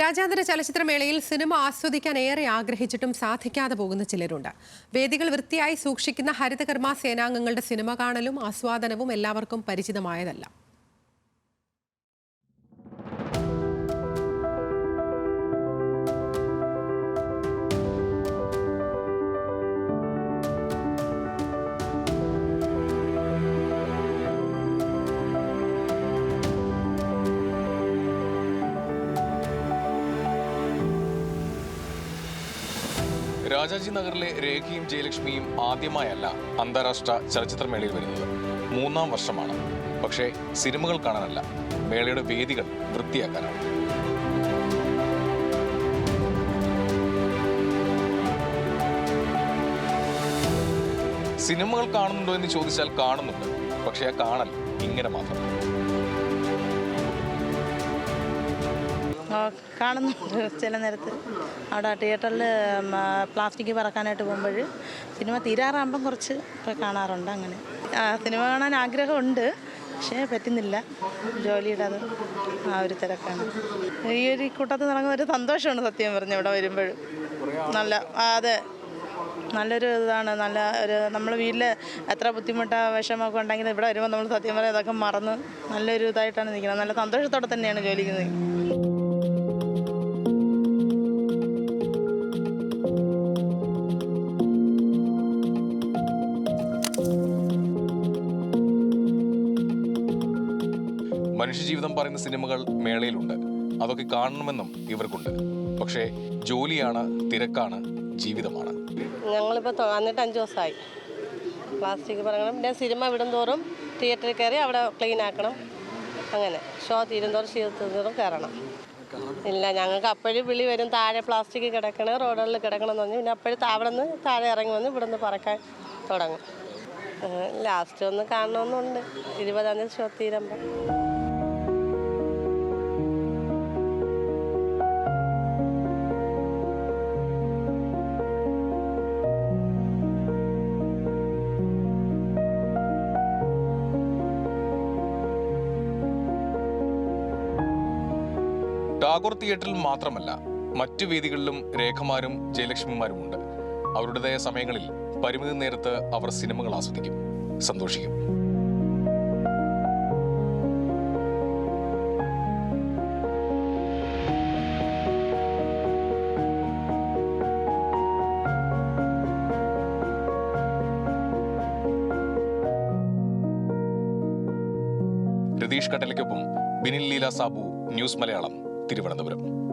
രാജ്യാന്തര ചലച്ചിത്രമേളയിൽ സിനിമ ആസ്വദിക്കാൻ ഏറെ ആഗ്രഹിച്ചിട്ടും സാധിക്കാതെ പോകുന്ന ചിലരുണ്ട്. വേദികൾ വൃത്തിയായി സൂക്ഷിക്കുന്ന ഹരിതകർമ്മ സേനാംഗങ്ങളുടെ സിനിമ കാണലും ആസ്വാദനവും എല്ലാവർക്കും പരിചിതമായതല്ല. രാജാജി നഗറിലെ രേഖയും ജയലക്ഷ്മിയും ആദ്യമായല്ല അന്താരാഷ്ട്ര ചലച്ചിത്രമേളയിൽ വരുന്നത്. മൂന്നാം വർഷമാണ്. പക്ഷേ സിനിമകൾ കാണാനല്ല മേളയുടെ വേദികൾ വൃത്തിയാക്കാനാണ്. സിനിമകൾ കാണുന്നുണ്ടോ എന്ന് ചോദിച്ചാൽ കാണുന്നുണ്ട്. പക്ഷേ ആ കാണൽ ഇങ്ങനെ മാത്രം. കാണുന്നുണ്ട് ചില നേരത്ത് അവിടെ തിയേറ്ററിൽ പ്ലാസ്റ്റിക് പറക്കാനായിട്ട് പോകുമ്പോൾ സിനിമ തീരാറാകുമ്പം കുറച്ച് കാണാറുണ്ട് അങ്ങനെ. സിനിമ കാണാൻ ആഗ്രഹമുണ്ട് പക്ഷേ പറ്റുന്നില്ല. ജോലിയുടെ അത് ആ ഒരു തിരക്കാണ്. ഈ ഒരു കൂട്ടത്തിൽ നടക്കുന്ന ഒരു സന്തോഷമാണ് സത്യം പറഞ്ഞു ഇവിടെ വരുമ്പോൾ നല്ല അതെ. നല്ലൊരു ഇതാണ് നല്ല ഒരു നമ്മൾ വീട്ടിൽ എത്ര ബുദ്ധിമുട്ടാണ് വിഷമമൊക്കെ ഉണ്ടെങ്കിൽ ഇവിടെ വരുമ്പോൾ നമ്മൾ സത്യം പറയാം അതൊക്കെ മറന്ന് നല്ലൊരു ഇതായിട്ടാണ് നിൽക്കുന്നത്. നല്ല സന്തോഷത്തോടെ തന്നെയാണ് ജോലിക്ക് നിൽക്കുന്നത് മനുഷ്യജീവിതം പറയുന്ന സിനിമകൾ മേളയിലുണ്ട്. അതൊക്കെ കാണണമെന്നും ഇവർക്കുണ്ട്. പക്ഷേ ജോലിയാണ് തിരക്കാണ് ജീവിതമാണ്. ഞങ്ങളിപ്പോൾ വന്നിട്ട് അഞ്ച് ദിവസമായി. പ്ലാസ്റ്റിക് പറയണം. പിന്നെ സിനിമ വിടും തോറും തിയേറ്ററിൽ കയറി അവിടെ ക്ലീൻ ആക്കണം. അങ്ങനെ. ഷോ തീരുന്തോറും തീരുന്തോറും കയറണം. ഇല്ല ഞങ്ങൾക്ക് അപ്പോഴും വിളി വരും താഴെ പ്ലാസ്റ്റിക് കിടക്കണേ റോഡുകളിൽ കിടക്കണം എന്ന് പറഞ്ഞു. പിന്നെ അപ്പോഴും അവിടെ നിന്ന് താഴെ ഇറങ്ങി വന്ന് ഇവിടെ നിന്ന് പറക്കാൻ തുടങ്ങും. ലാസ്റ്റ് ഒന്ന് കാണണമെന്നുണ്ട്. ഇരുപതാം തീയതി ഷോ തീരുമ്പോൾ ടാഗോർ തിയേറ്ററിൽ മാത്രമല്ല മറ്റു വേദികളിലും രേഖമാരും ജയലക്ഷ്മിമാരും ഉണ്ട് അവരുടേതായ സമയങ്ങളിൽ പരിമിതി നേരത്ത് അവർ സിനിമകൾ ആസ്വദിക്കും സന്തോഷിക്കും. രതീഷ് കട്ടലയ്ക്കൊപ്പം ബിനിൽ ലീല സാബു ന്യൂസ് മലയാളം. തിരുവനന്തപുരം.